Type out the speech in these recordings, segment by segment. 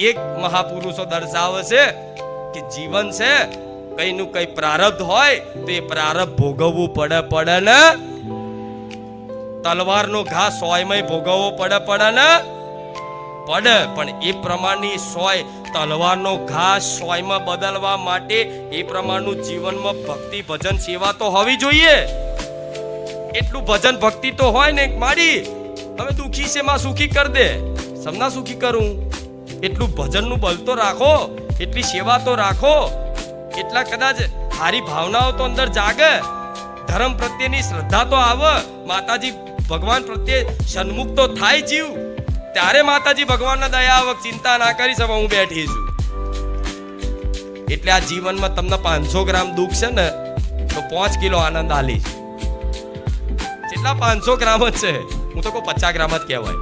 એક મહાપુરુષો દર્શાવે છે કે જીવન છે કઈનું કઈ પ્રારબ્ધ હોય તો એ પ્રારબ્ધ ભોગવવું પડે પડે ને? તલવારનો ઘા સોયમાં ભોગવવો પડે પડે ને? પડે, પણ એ પ્રમાણની સોય, તલવારનો ઘા સોયમાં બદલવા માટે એ પ્રમાણનું જીવનમાં ભક્તિ, ભજન, સેવા તો હોવી જોઈએ. એટલું ભજન, ભક્તિ તો હોય ને માડી હવે દુખી છે, માં સુખી કર દે. સમના સુખી કરું? એટલું ભજનનું બલ તો રાખો, એટલી સેવા તો રાખો. એટલા કદાચ સારી ભાવનાઓ તો અંદર જાગે. ધર્મ પ્રત્યેની શ્રદ્ધા તો આવે. માતાજી ભગવાન પ્રત્યે સન્મુખ તો થાય જીવ. ત્યારે માતાજી ભગવાનના દયા આવક ચિંતા ના કરી શકો, હું બેઠી છું. એટલે આ જીવનમાં તમને પાંચસો ગ્રામ દુઃખ છે ને, તો પાંચ કિલો આનંદ આલી જેટલા પાંચસો ગ્રામ જ છે, હું તો કહું પચાસ ગ્રામ જ કહેવાય.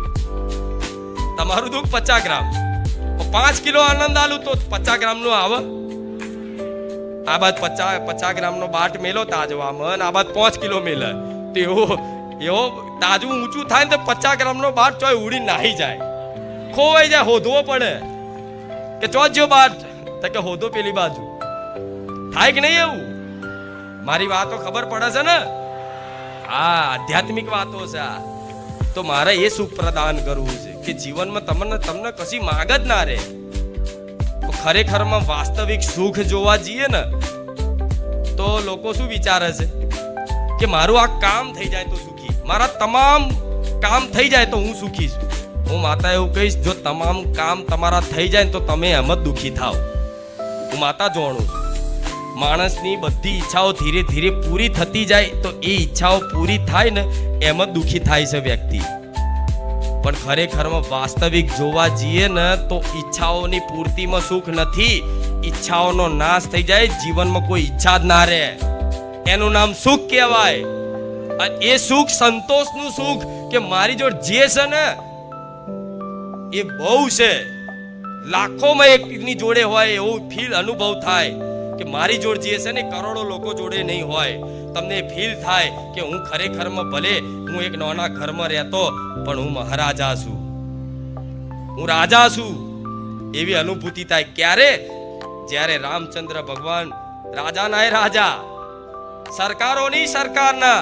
તમારું દુઃખ પચાસ ગ્રામ. પાંચ કિલો આનંદ આલું તો પચાસ ગ્રામનું આવે. આ બાદ પચાસ પચાસ ગ્રામ નો બાટ મેલો તાજો આ બાદ પાંચ કિલો મેલે. તો એવો એવો તાજું ઊંચું થાય ને તો પચાસ ગ્રામ નો બાટ ચોય ઉડી નાહી જાય. ખોવાઈ જાય, હોધવો પડે. કે ચોજ્યો બાટ? તો કે હોધો પેલી બાજુ. થાય કે નહીં એવું? મારી વાતો ખબર પડે છે ને? હા, આધ્યાત્મિક વાતો છે આ. તો મારે એ સુખ પ્રદાન કરવું છે. કે જીવનમાં તમને તમને કશી માગ જ ના રહે. તો ખરેખરમાં વાસ્તવિક સુખ જોવા જઈએ ને, તો લોકો શું વિચારે છે? કે મારું આ કામ થઈ જાય તો સુખી. મારા તમામ કામ થઈ જાય તો હું સુખી છું. હું માતા એવું કહીશ, જો તમામ કામ તમારા થઈ જાય તો તમે એમ જ દુખી થાવ. હું માતા જોણું માણસની બધી ઈચ્છાઓ ધીરે ધીરે પૂરી થતી જાય તો એ ઈચ્છાઓ પૂરી થાય ને, એમ જ દુખી થાય છે વ્યક્તિ. પણ ખરેખરમાં વાસ્તવિક જોવા જઈએ ને તો ઈચ્છાઓની પૂર્તિમાં સુખ નથી. ઈચ્છાઓનો નાશ થઈ જાય, જીવનમાં કોઈ ઈચ્છા જ ના રહે. એનું નામ સુખ કહેવાય. એ સુખ સંતોષનું સુખ કે મારી જોડે જે છે ને, એ બહુ છે. લાખોમાં એકની જોડે હોય એવું ફીલ અનુભવ થાય કે મારી જોડે જે છે ને, કરોડો લોકો જોડે નહીં હોય. તમને ફીલ થાય કે હું ખરેખરમાં ભલે, હું એક નાના ઘરમાં રહેતો, પણ હું મહારાજા છું. હું રાજા છું. એવી અનુભૂતિ થાય ક્યારે? જ્યારે રામચંદ્ર ભગવાન રાજાના એ રાજા, સરકારોની સરકારના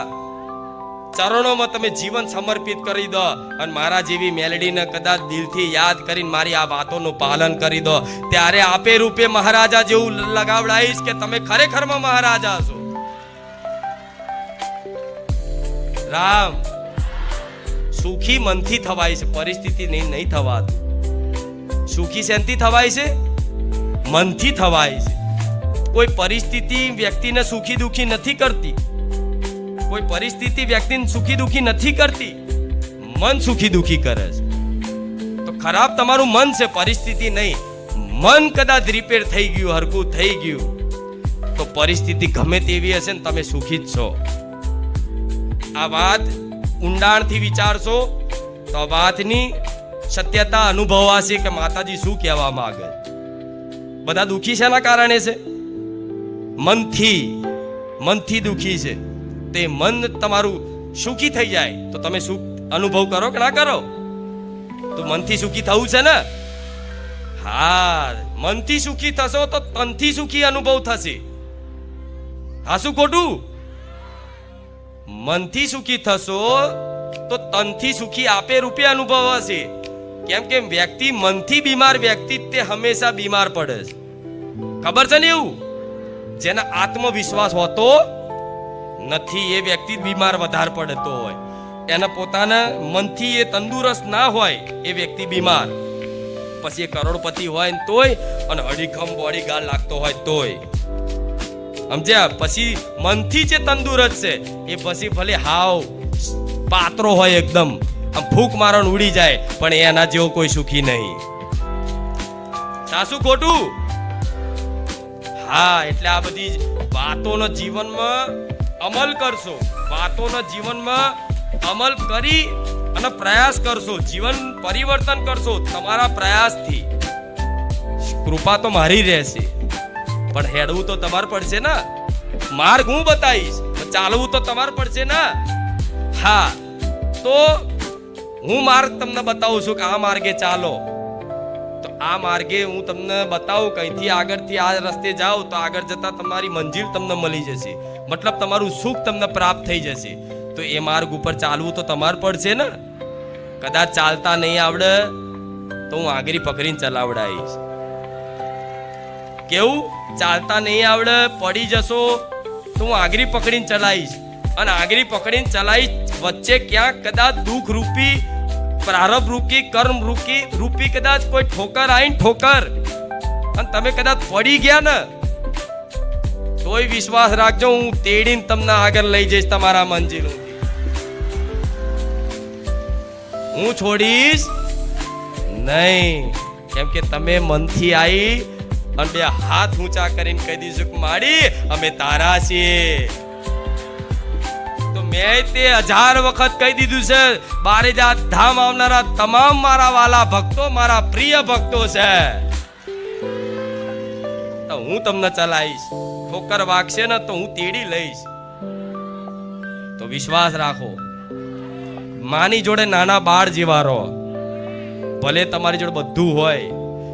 ચરણોમાં તમે જીવન સમર્પિત કરી દો અને મારા જેવી મેલડીને કદાચ દિલથી યાદ કરીને મારી આ વાતોનું પાલન કરી દો. ત્યારે આપે રૂપે મહારાજા જેવું લગાવડાવીશ કે તમે ખરેખરમાં મહારાજા છો. રામ. સુખી મનથી થવાય છે. પરિસ્થિતિ નહીં નહીં થવાતું. સુખી શેનથી થવાય છે? મનથી થવાય છે. કોઈ પરિસ્થિતિ વ્યક્તિને સુખી દુખી નથી કરતી. કોઈ પરિસ્થિતિ વ્યક્તિને સુખી દુખી નથી કરતી. મન સુખી દુખી કરે છે. તો ખરાબ તમારું મન છે, પરિસ્થિતિ નહીં. મન કદાચ રિપેર થઈ ગયું હરકું થઈ ગયું. તો પરિસ્થિતિ ગમે તેવી હશે ને તમે સુખી જ છો. આ વાત ઊંડાણથી વિચારશો તો વાતની સત્યતા અનુભવાશે કે માતાજી શું કહેવા માંગે. બધા દુખી શેના કારણે છે? મનથી મનથી દુખી છે. તે મન તમારું સુખી થઈ જાય તો તમે સુખ અનુભવ કરો કે ના કરો? તો મનથી સુખી થવું છે ને? હા, મનથી સુખી થશો તો તનથી સુખી અનુભવ થશે. હા, શું ખોટું? મનથી સુખી થશો, તો તનથી સુખી આપે રૂપે અનુભવાશે કેમ કે વ્યક્તિ મનથી બીમાર વ્યક્તિ તે હંમેશા બીમાર પડે છે. ખબર છે ને એવું? જેના આત્મવિશ્વાસ હોતો નથી, એ વ્યક્તિ બીમાર વધારે પડતો હોય. એના પોતાના મનથી એ તંદુરસ્ત ના હોય, એ વ્યક્તિ બીમાર. પછી એ કરોડપતિ હોય ને તોય, અને અડીખમ બોડી ગાળ લાગતો હોય તોય. સમજ્યા? પછી મનથી જે તંદુરસ્ત છે, એ પછી ભલે હાવ પાત્રો હોય એકદમ, આમ ફૂંક મારણ ઉડી જાય, પણ એના જેવો કોઈ સુખી નહીં. સાસુ ખોટું? હા, એટલે આ બધી વાતોનો જીવનમાં અમલ કરશો. વાતોનો જીવનમાં અમલ કરી અને પ્રયાસ કરશો. જીવન પરિવર્તન કરશો તમારા પ્રયાસથી. કૃપા તો મારી રહેશે. પણ હેડવું તો તમારે પડશે ને. માર્ગ હું બતાવીશ ચાલવું તો તમારે પડશે ને. હા, તો હું માર્ગ તમને બતાવું છું કે આ માર્ગે ચાલો. તો આ માર્ગે હું તમને બતાવું કંઈથી આગળથી આ રસ્તે જાઓ તો આગળ જતા તમારી મંજિલ તમને મળી જશે. મતલબ તમારું સુખ તમને પ્રાપ્ત થઈ જશે. તો એ માર્ગ ઉપર ચાલવું તો તમારે પડશે ને. કદાચ ચાલતા નહીં આવડે તો હું આગરી પકડીને ચલાવડાવીશ. કેવું? ચાલતા નહીં આવડે, પડી જશો. તો હું આગરી પકડીને ચલાવીશ. અને આગરી પકડીને ચલાવીશ, વચ્ચે ક્યાંક કદાચ દુઃખ રૂપી પ્રારંભ રૂપી કર્મ રૂપી રૂપી કદાચ કોઈ ઠોકર આવીને ઠોકર. અને તમે કદાચ પડી ગયા ને, તોય વિશ્વાસ રાખજો, હું તેડીને તમને આગળ લઈ જઈશ તમારા મંજિલ હું છોડીશ નહીં. કેમ કે તમે મનથી આવી અને બે હાથ ઊંચા કરીને કહી દીધું માડી અમે તારા છીએ. તો મેં તે હજાર વખત કહી દીધું છે, બારે જાત ધામ આવનારા તમામ મારા વાલા ભક્તો મારા પ્રિય ભક્તો છે. તો હું તમને ચલાવીશ. ઠોકર વાગશે ને તો હું તેડી લઈશ. તો વિશ્વાસ રાખો, માની જોડે નાના બાળ જેવા રહો. ભલે તમારી જોડે બધું હોય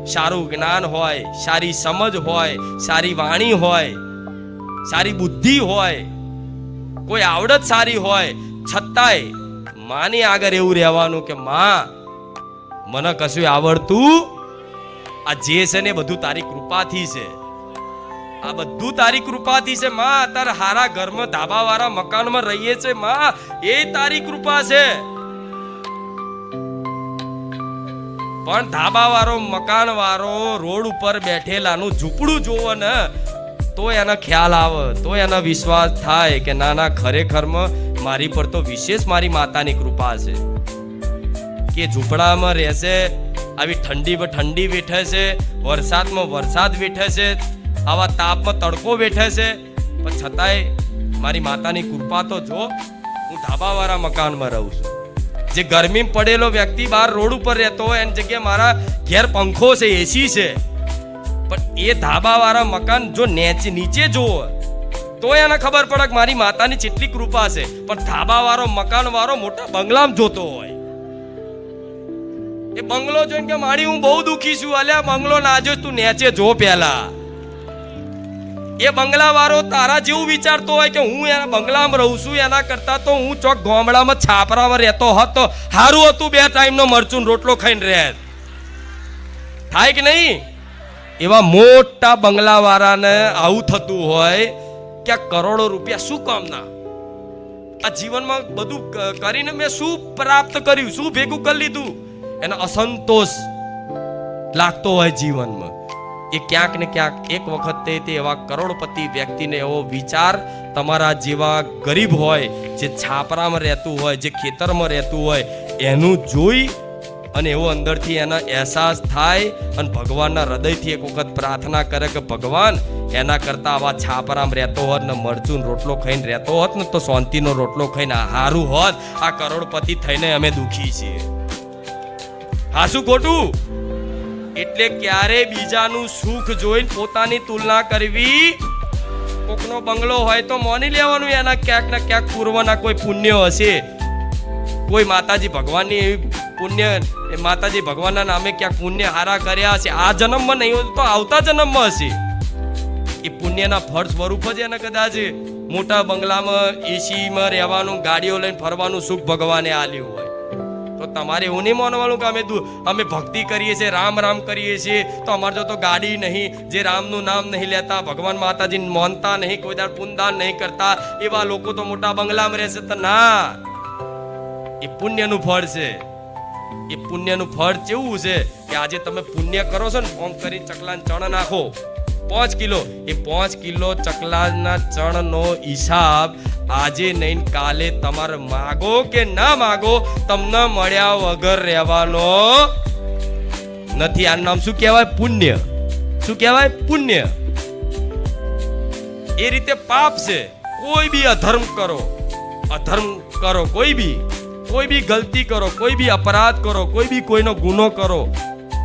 સારું જ્ઞાન હોય, સારી સમજ હોય, સારી વાણી હોય, સારી બુદ્ધિ હોય, કોઈ આવડત સારી હોય, છતાંય માની આગળ એવું રહેવાનું કે, માં, મને કશું આવડતું આ જે છે ને બધું તારી કૃપાથી છે. આ બધું તારી કૃપાથી છે, માં, તારા હારા ઘરમાં ધાબા વાળા મકાનમાં રહીએ છે, માં, એ તારી કૃપા છે. પણ ધાબા વાળો મકાન વાળો રોડ ઉપર બેઠેલાનું ઝૂંપડું જોવો ને, તો એનો ખ્યાલ આવે, તો એનો વિશ્વાસ થાય કે ના ના ખરેખરમાં મારી પર તો વિશેષ મારી માતાની કૃપા છે. કે ઝૂંપડામાં રહેશે, આવી ઠંડીમાં ઠંડી વેઠે છે, વરસાદમાં વરસાદ વેઠે છે, આવા તાપમાં તડકો વેઠે છે, પણ છતાંય મારી માતાની કૃપા તો જો હું ધાબાવાળા મકાનમાં રહું છું. જે ગરમી પડેલો વ્યક્તિ બહાર રોડ ઉપર રહેતો હોય એની જગ્યાએ મારા ઘેર પંખો છે એસી છે. પણ એ ધાબાવાળા મકાન જો નેચે, નીચે જુઓ તો એને ખબર પડે કે મારી માતાની કેટલી કૃપા છે. પણ ધાબાવાળો, મકાનવાળો મોટા બંગલામાં જોતો હોય. એ બંગલો જોઈને કે મારી હું બહુ દુખી છું. અલ્યા, બંગલો ના જો તું નેચે જો પહેલા. એ બંગલા વાળો તારા જેવું વિચારતો હોય કે હું એના બંગલામાં રહું છું, એના કરતા તો હું ચોક ગામડામાં છાપરામાં રહેતો હતો. સારું હતું બે ટાઈમનો મરચું રોટલો ખાઈને રહે. થાય કે નહીં? એવા મોટા બંગલા વાળાને આવું થતું હોય કે કરોડો રૂપિયા શું કામના આ જીવનમાં બધું કરીને મેં શું પ્રાપ્ત કર્યું? શું ભેગું કરી લીધું? એનો અસંતોષ લાગતો હોય જીવનમાં. એ ક્યાંક ને ક્યાંક એક વખતે તે એવા કરોડપતિ વ્યક્તિને એવો વિચાર તમારા જેવા ગરીબ હોય, જે છાપરામાં રહેતું હોય, જે ખેતરમાં રહેતું હોય, એનું જોઈ અને એવો અંદરથી એનો અહેસાસ થાય અને ભગવાનના હૃદયથી એક વખત પ્રાર્થના કરે કે, ભગવાન, એના કરતાં આવા છાપરામાં રહેતો હોત ને, મરચું રોટલો ખાઈને રહેતો હોત ને, તો શાંતિનો રોટલો ખાઈને હારું હોત. આ કરોડપતિ થઈને અમે દુઃખી છીએ. હા શું ખોટું? એટલે ક્યારે બીજાનું સુખ જોઈને પોતાની તુલના કરવી? કોકનો બંગલો હોય તો માની લેવાનું, એના ક્યાંક ને ક્યાંક પૂર્વના કોઈ પુણ્ય હશે. કોઈ માતાજી ભગવાનની પુણ્ય, એ માતાજી ભગવાનના નામે ક્યાંક પુણ્ય હારા કર્યા હશે. આ જન્મમાં નહીં હોય તો આવતા જન્મમાં હશે. એ પુણ્યના ફળ સ્વરૂપ જ એને કદાચ મોટા બંગલામાં એસીમાં રહેવાનું, ગાડીઓ લઈને ફરવાનું સુખ ભગવાને આલ્યું હોય. તો તમારે એવું નહીં માનવાનું કે અમે અમે ભક્તિ કરીએ છીએ, રામ રામ કરીએ છીએ. તો અમારે જો તો ગાડી નહીં, જે રામનું નામ નહીં લેતા, ભગવાન માતાજી માનતા નહીં, કોઈ દાડ પુનદાન નહીં કરતા, એવા લોકો તો મોટા બંગલામાં રહેશે તો ના, એ પુણ્યનું ફળ છે. એ પુણ્યનું ફળ કેવું છે કે આજે તમે પુણ્ય કરો છો ને ઓમ કરી ચકલાને ચણ નાખો. પાંચ કિલો. એ પાંચ કિલો ચકલાના ચણનો હિસાબ આજે નહીં, કાલે તમારે માગો કે ના માગો, તમને મળ્યા વગર રહેવાનો નથી. આનું નામ શું કહેવાય? પુણ્ય. શું કહેવાય? પુણ્ય. એ રીતે પાપ છે. કોઈ બી અધર્મ કરો અધર્મ કરો કોઈ બી કોઈ બી ગલતી કરો, કોઈ બી અપરાધ કરો, કોઈ બી કોઈનો ગુનો કરો,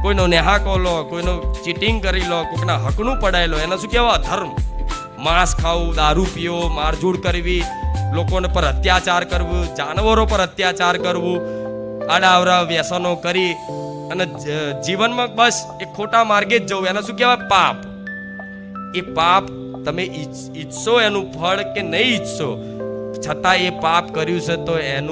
કોઈનો નેહાકો લો, કોઈનો ચીટિંગ કરી લો, કોઈના હકનું પડાય લો, એને શું કહેવાય? અધર્મ. માંસ ખાવું દારૂ પીવો મારઝૂડ કરવી, લોકોને પર અત્યાચાર કરવું, જાનવરો પર અત્યાચાર કરવું આડાવરા વ્યસનો કરી અને જીવનમાં બસ એ ખોટા માર્ગે જ જવું. એને શું કહેવાય? પાપ. એ પાપ તમે ઈચ્છ- એનું ફળ કે નહીં ઈચ્છો? છતાં એ પાપ કર્યું છે તો એનું